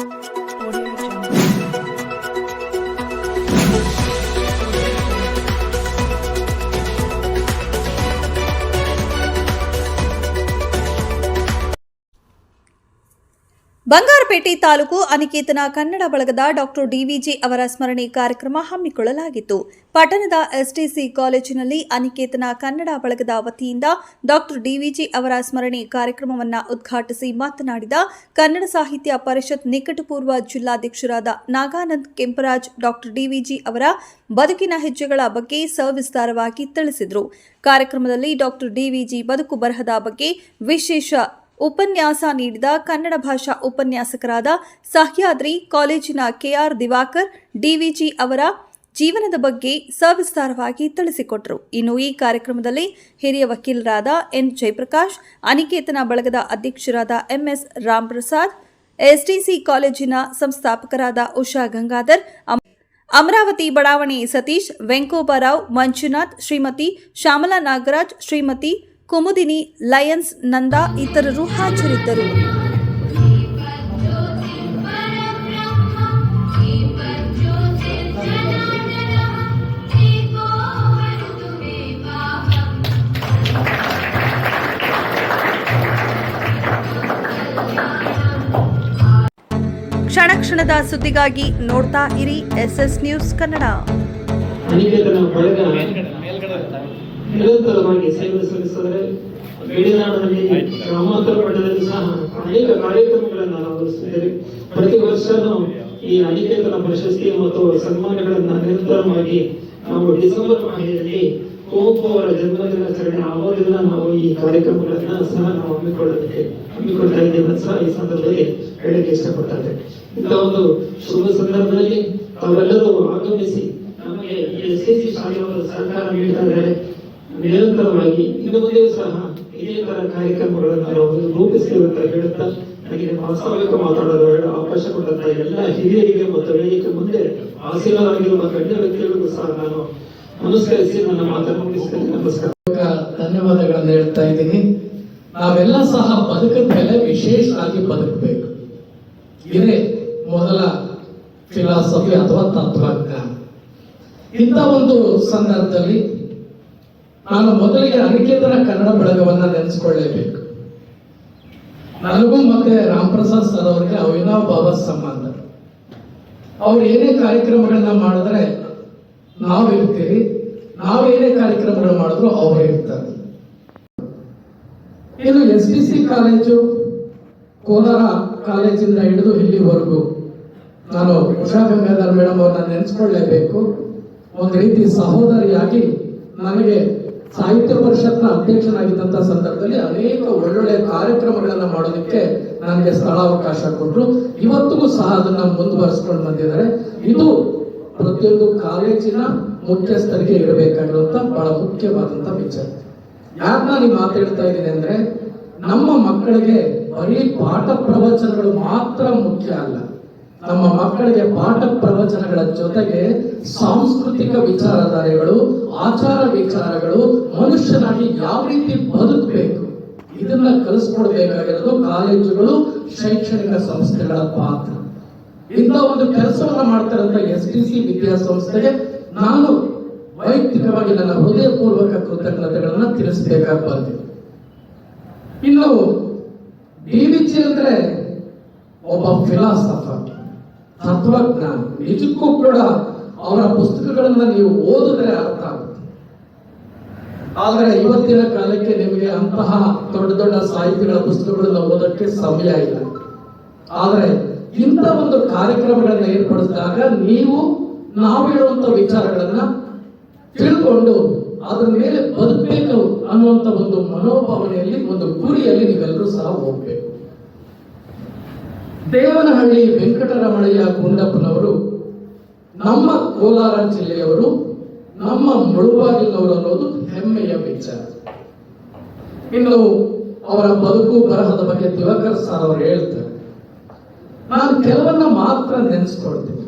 Música Bangarpet taluk ಅನಿಕೇತನ ಕನ್ನಡ ಬಳಗದ doctor DVG ಅವರ ಸ್ಮರಣೆ ಕಾರ್ಯಕ್ರಮ ಹಮ್ಮಿಕೊಳ್ಳಲಾಗಿತ್ತು. ಪಟ್ಟಣದ ಎಸ್ಟಿಸಿ ಕಾಲೇಜಿನಲ್ಲಿ ಅನಿಕೇತನ ಕನ್ನಡ ಬಳಗದ ವತಿಯಿಂದ ಡಾಕ್ಟರ್ ಡಿವಿಜಿ ಅವರ ಸ್ಮರಣೆ ಕಾರ್ಯಕ್ರಮವನ್ನು ಉದ್ಘಾಟಿಸಿ ಮಾತನಾಡಿದ ಕನ್ನಡ ಸಾಹಿತ್ಯ ಪರಿಷತ್ ನಿಕಟಪೂರ್ವ ಜಿಲ್ಲಾಧ್ಯಕ್ಷರಾದ ನಾಗಾನಂದ್ ಕೆಂಪರಾಜ್, ಡಾಕ್ಟರ್ ಡಿವಿಜಿ ಅವರ ಬದುಕಿನ ಹೆಜ್ಜೆಗಳ ಬಗ್ಗೆ ಸವಿಸ್ತಾರವಾಗಿ ತಿಳಿಸಿದರು. ಕಾರ್ಯಕ್ರಮದಲ್ಲಿ ಡಾಕ್ಟರ್ ಡಿವಿಜಿ ಬದುಕು ಬರಹದ ಬಗ್ಗೆ ವಿಶೇಷ ಉಪನ್ಯಾಸ ನೀಡಿದ ಕನ್ನಡ ಭಾಷಾ ಉಪನ್ಯಾಸಕರಾದ ಸಹ್ಯಾದ್ರಿ, ಕಾಲೇಜಿನ ಕೆಆರ್ ದಿವಾಕರ್, ಡಿವಿಜಿ ಅವರ ಜೀವನದ ಬಗ್ಗೆ ಸವಿಸ್ತಾರವಾಗಿ ತಿಳಿಸಿಕೊಟ್ಟರು ಇನ್ನು ಈ ಕಾರ್ಯಕ್ರಮದಲ್ಲಿ ಹಿರಿಯ ವಕೀಲರಾದ ಎನ್ ಜಯಪ್ರಕಾಶ್, ಅನಿಕೇತನ ಬಳಗದ ಅಧ್ಯಕ್ಷರಾದ ಎಂಎಸ್ ರಾಮ್ಪ್ರಸಾದ್, ಎಸ್ಡಿಸಿ ಕಾಲೇಜಿನ ಸಂಸ್ಥಾಪಕರಾದ ಉಷಾ ಗಂಗಾಧರ್, ಅಮ್- ಅಮರಾವತಿ ಬಡಾವಣೆ ಸತೀಶ್, ವೆಂಕೋಬರಾವ್, ಮಂಜುನಾಥ್, ಶ್ರೀಮತಿ ಶ್ಯಾಮಲಾ ನಾಗರಾಜ್, ಶ್ರೀಮತಿ ಕುಮುದಿನಿ ಲಯನ್ಸ್ ನಂದಾ ಇತರರು ಹಾಜರಿದ್ದರು. ಕ್ಷಣ ಕ್ಷಣದ ಸುದ್ದಿಗಾಗಿ ನೋಡ್ತಾ ಇರಿ ಎಸ್ಎಸ್ ನ್ಯೂಸ್ ಕನ್ನಡ. ಗಡಿನಾಡಿನಲ್ಲಿ ಗ್ರಾಮಾಂತರ ಸಹ ಅನೇಕ ಕಾರ್ಯಕ್ರಮಗಳನ್ನು ನಾವು ಪ್ರತಿ ಪ್ರತಿ ವರ್ಷನೂ ಈ ಅನಿಕೇತನ ಪ್ರಶಸ್ತಿ ಮತ್ತು ಸನ್ಮಾನಗಳನ್ನ ನಿರಂತರವಾಗಿ ನಾವು ಡಿಸೆಂಬರ್ ಮಾಹೆಯಲ್ಲಿ ಕುವೆಂಪು ಅವರ ಜನ್ಮದಿನಾಚರಣೆ ಆವ ನಾವು ಈ ಕಾರ್ಯಕ್ರಮಗಳನ್ನ ಸಹ ನಾವು ಹಮ್ಮಿಕೊಳ್ಳಲಿಕ್ಕೆ ಹಮ್ಮಿಕೊಳ್ತಾ ಇದ್ದೇವೆ ಅಂತ ಸಹ ಈ ಸಂದರ್ಭದಲ್ಲಿ ಹೇಳಕ್ಕೆ ಇಷ್ಟಪಡ್ತಾ ಇದ್ದೇವೆ ಇಂಥ ಒಂದು ಶುಭ ಸಂದರ್ಭದಲ್ಲಿ ತಾವೆಲ್ಲರೂ ಆಗಮಿಸಿ ನಮಗೆ ಎಸ್ ಸಿ ಶಾಲೆಯವರು ಸಹಕಾರ ನೀಡ್ತಾ ಇದ್ದಾರೆ ನಿರಂತರವಾಗಿ ಇನ್ನು ಮುಂದೆ ಸಹ ಇದೇ ತರ ಕಾರ್ಯಕ್ರಮಗಳನ್ನು ನಾವು ರೂಪಿಸ್ತೇವೆ ಅಂತ ಹೇಳುತ್ತಾ ನನಗೆ ವಾಸ್ತವಿಕ ಮಾತಾಡಲು ಹೇಳ ಅವಕಾಶ ಕೊಟ್ಟಂತ ಎಲ್ಲ ಹಿರಿಯರಿಗೆ ಮತ್ತು ವೇದಿಕೆ ಮುಂದೆ ಆಸೀನರಾಗಿರುವ ಗಣ್ಯ ವ್ಯಕ್ತಿಗಳಿಗೂ ಸಹ ನಾನು ನಮಸ್ಕರಿಸಿ ನನ್ನ ಮಾತನ್ನು ಮುಗಿಸ್ತೇನೆ. ನಮಸ್ಕಾರ. ಧನ್ಯವಾದಗಳನ್ನು ಹೇಳ್ತಾ ಇದ್ದೀನಿ. ನಾವೆಲ್ಲ ಸಹ ಬದುಕಿದ ಮೇಲೆ ವಿಶೇಷವಾಗಿ ಬದುಕಬೇಕು. ಇದೇ ಮೊದಲ ಫಿಲಾಸಫಿ ಅಥವಾ ತತ್ವಜ್ಞಾನ ಇಂಥ ಒಂದು ಸಂದರ್ಭದಲ್ಲಿ ನಾನು ಮೊದಲಿಗೆ ಅನಿಕೇತನ ಕನ್ನಡ ಬಳಗವನ್ನ ನೆನೆಸ್ಕೊಳ್ಳೇಬೇಕು. ನನಗೂ ಮತ್ತೆ ರಾಮಪ್ರಸಾದ್ ಸರ್ ಅವರಿಗೆ ಅವಿನಾಭಾವ ಸಂಬಂಧ. ಅವ್ರು ಏನೇ ಕಾರ್ಯಕ್ರಮಗಳನ್ನ ಮಾಡಿದ್ರೆ ನಾವು ಇರ್ತೀವಿ ಏನೇ ಕಾರ್ಯಕ್ರಮಗಳು ಮಾಡಿದ್ರು ಅವರು ಇರ್ತಾರೆ. ಇನ್ನು S B C college, Kolar ಕಾಲೇಜಿಂದ ಹಿಡಿದು ಇಲ್ಲಿವರೆಗೂ ನಾನು ಉಷಾ ಗಂಗಾಧರ್ ಮೇಡಮ್ ಅವ್ರನ್ನ ನೆನೆಸ್ಕೊಳ್ಳೇಬೇಕು. ಒಂದು ರೀತಿ ಸಹೋದರಿಯಾಗಿ ನನಗೆ ಸಾಹಿತ್ಯ ಪರಿಷತ್ನ ಅಧ್ಯಕ್ಷನಾಗಿದ್ದಂತ ಸಂದರ್ಭದಲ್ಲಿ ಅನೇಕ ಒಳ್ಳೊಳ್ಳೆ ಕಾರ್ಯಕ್ರಮಗಳನ್ನ ಮಾಡೋದಕ್ಕೆ ನನಗೆ ಸ್ಥಳಾವಕಾಶ ಕೊಟ್ಟರು ಇವತ್ತಿಗೂ ಸಹ ಅದನ್ನ ಮುಂದುವರಿಸ್ಕೊಂಡು ಬಂದಿದ್ದಾರೆ. ಇದು ಪ್ರತಿಯೊಂದು ಕಾಲೇಜಿನ ಮುಖ್ಯಸ್ಥರಿಗೆ ಇರಬೇಕಾಗಿರುವಂತ ಬಹಳ ಮುಖ್ಯವಾದಂತ ವಿಚಾರ ಯಾಕೆ ನಾನು ಮಾತಾಡ್ತಾ ಇದ್ದೀನಿ ಅಂದ್ರೆ, ನಮ್ಮ ಮಕ್ಕಳಿಗೆ ಬರೀ ಪಾಠ ಪ್ರವಚನಗಳು ಮಾತ್ರ ಮುಖ್ಯ ಅಲ್ಲ. ನಮ್ಮ ಮಕ್ಕಳಿಗೆ ಪಾಠ ಪ್ರವಚನಗಳ ಜೊತೆಗೆ ಸಾಂಸ್ಕೃತಿಕ ವಿಚಾರಧಾರೆಗಳು ಆಚಾರ ವಿಚಾರಗಳು ಮನುಷ್ಯನಾಗಿ ಯಾವ ರೀತಿ ಬದುಕಬೇಕು? ಇದನ್ನ ಕಲಿಸ್ಕೊಡ್ಬೇಕಾಗಿರೋದು ಕಾಲೇಜುಗಳು, ಶೈಕ್ಷಣಿಕ ಸಂಸ್ಥೆಗಳ ಪಾತ್ರ. ಇಂಥ ಒಂದು ಕೆಲಸವನ್ನ ಮಾಡ್ತಾರಂತ ಎಸ್ ಟಿ ಸಿ ವಿದ್ಯಾಸಂಸ್ಥೆಗೆ ನಾನು ವೈಯಕ್ತಿಕವಾಗಿ ನನ್ನ ಹೃದಯಪೂರ್ವಕ ಕೃತಜ್ಞತೆಗಳನ್ನ ತಿಳಿಸಬೇಕಾಗಿ ಬಂದಿದೆ. ಇನ್ನು ಡಿ ವಿ ಜಿ ಅಂದ್ರೆ ಒಬ್ಬ ಫಿಲಾಸಫರ್, ತತ್ವಜ್ಞಾನ. ನಿಜಕ್ಕೂ ಕೂಡ ಅವರ ಪುಸ್ತಕಗಳನ್ನ ನೀವು ಓದಿದ್ರೆ ಆದ್ರೆ ಇವತ್ತಿನ ಕಾಲಕ್ಕೆ ನಿಮಗೆ ಅಂತಹ ದೊಡ್ಡ ದೊಡ್ಡ ಸಾಹಿತಿಗಳ ಪುಸ್ತಕಗಳನ್ನ ಓದಕ್ಕೆ ಸಮಯ ಇಲ್ಲ. ಆದರೆ ಇಂಥ ಒಂದು ಕಾರ್ಯಕ್ರಮಗಳನ್ನ ಏರ್ಪಡಿಸಿದಾಗ ನೀವು ನಾವು ಹೇಳುವಂತ ವಿಚಾರಗಳನ್ನ ತಿಳ್ಕೊಂಡು ಅದ್ರ ಮೇಲೆ ಬದುಕಬೇಕು ಅನ್ನುವಂತ ಒಂದು ಮನೋಭಾವನೆಯಲ್ಲಿ, ಒಂದು ಗುರಿಯಲ್ಲಿ ನೀವೆಲ್ಲರೂ ಸಹ ಹೋಗ್ಬೇಕು. ದೇವನಹಳ್ಳಿ ವೆಂಕಟರಮಣಯ್ಯ ಗುಂಡಪ್ಪನವರು, ನಮ್ಮ ಕೋಲಾರ ಜಿಲ್ಲೆಯವರು ನಮ್ಮ ಮುಳುವಾಗಿಲ್ಲವರು ಅನ್ನೋದು ಹೆಮ್ಮೆಯ ವಿಚಾರ. ಇನ್ನು ಅವರ ಬದುಕು ಬರಹದ ಬಗ್ಗೆ ದಿವಕರ್ ಸರ್ ಅವರು ಹೇಳ್ತಾರೆ. ನಾನು ಕೆಲವನ್ನ ಮಾತ್ರ ನೆನೆಸ್ಕೊಳ್ತೀನಿ.